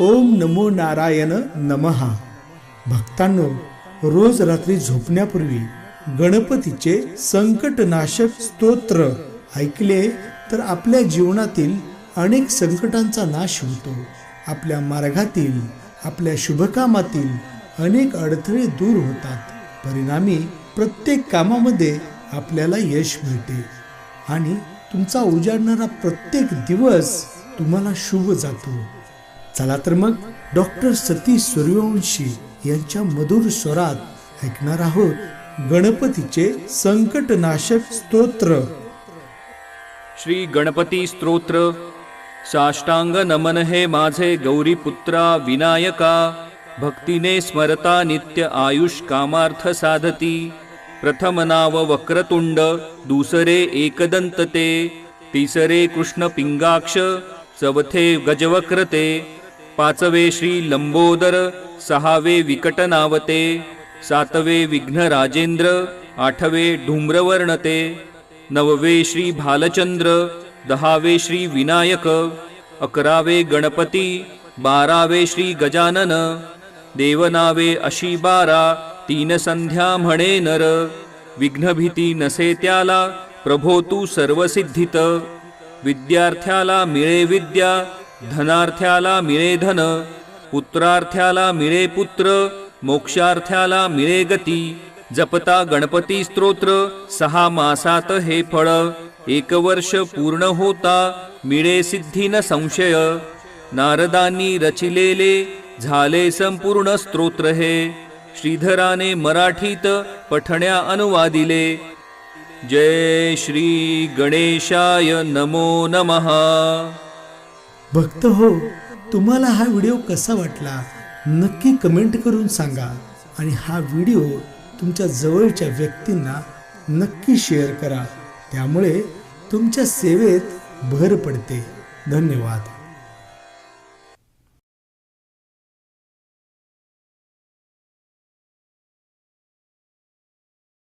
ओम नमो नारायण नमहा भक्तांनो रोज रात्री झोपण्यापूर्वी गणपतीचे संकटनाशक स्तोत्र ऐकले तर आपल्या जीवनातील अनेक संकटांचा नाश होतो. आपल्या मार्गातील आपल्या शुभकामातील अनेक अडथळे दूर होतात. परिणामी प्रत्येक कामामध्ये आपल्याला यश मिळते. आणि तुमचा उजाडणारा प्रत्येक दिवस तुम्हाला शुभ जातो. चला तर मग डॉक्टर सतीश सूर्यवंशी यांच्या मधुर स्वरात ऐकणार आहोत गणपतीचे संकटनाशक स्तोत्र. श्री गणपती स्तोत्र साष्टांग नमन हे माझे गौरीपुत्रा विनायका भक्तीने स्मरता नित्य आयुष कामार्थ साधती प्रथम नाव वक्रतुंड दुसरे एकदंतते तिसरे कृष्ण पिंगाक्ष चौथे गजवक्रते पाचवे श्री लंबोदर सहावे विकटनावते सातवे विघ्न राजेंद्र आठवे धूम्रवर्णते नववे श्री भालचंद्र दहावे श्री विनायक अकरावे गणपती बारावे श्री गजानन देवनावे अशी बारा तीन संध्या म्हणे नर विघ्नभीती नसे त्याला प्रभो तू सर्वसिद्धित विद्यार्थ्याला मिळे विद्या धनार्थ्याला मिळे धन पुत्रार्थ्याला मिळे पुत्र मोक्षार्थ्याला मिळे गती जपता गणपती स्तोत्र सहा मासात हे फळ एक वर्ष पूर्ण होता मिळे सिद्धी न संशय नारदांनी रचिलेले झाले संपूर्ण स्तोत्र हे श्रीधराने मराठीत पठण्या अनुवादिले. जय श्री गणेशाय नमो नमः. भक्त हो तुम्हाला हा व्हिडिओ कसा वाटला? नक्की कमेंट करून सांगा. आणि हा व्हिडिओ तुमच्या जवळच्या व्यक्तींना नक्की शेअर करा. त्यामुळे तुमच्या सेवेत भर पडते. धन्यवाद.